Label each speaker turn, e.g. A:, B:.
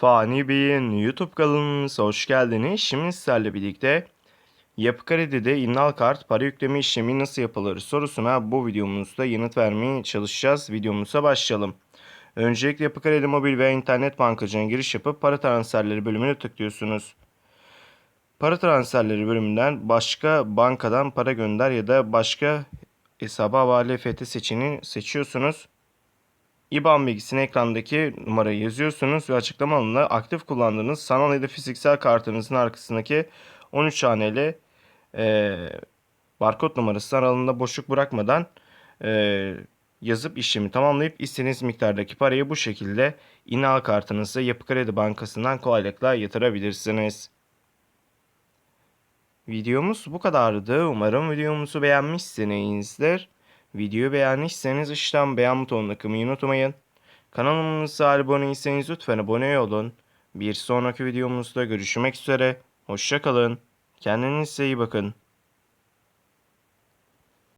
A: Fani Bey'in YouTube kanalımıza hoş geldiniz. Şimdi sizlerle birlikte Yapı Kredi'de innal kart para yükleme işlemi nasıl yapılır sorusuna bu videomuzda yanıt vermeye çalışacağız. Videomuza başlayalım. Öncelikle Yapı Kredi mobil veya internet bankacına giriş yapıp para transferleri bölümüne tıklıyorsunuz. Para transferleri bölümünden başka bankadan para gönder ya da başka hesaba havale FT seçeneğini seçiyorsunuz. IBAN bilgisini ekrandaki numarayı yazıyorsunuz ve açıklama alanına aktif kullandığınız sanal ya da fiziksel kartınızın arkasındaki 13 haneli e, barkod numarası aralığında boşluk bırakmadan e, yazıp işlemi tamamlayıp istediğiniz miktardaki parayı bu şekilde inal kartınıza Yapı Kredi Bankası'ndan kolaylıkla yatırabilirsiniz. Videomuz bu kadardı. Umarım videomuzu beğenmişsinizdir. Videoyu beğenmişseniz işlem beğen butonuna kılmayı unutmayın. Kanalımıza abone değilseniz lütfen abone olun. Bir sonraki videomuzda görüşmek üzere. Hoşçakalın. Kendinize iyi bakın.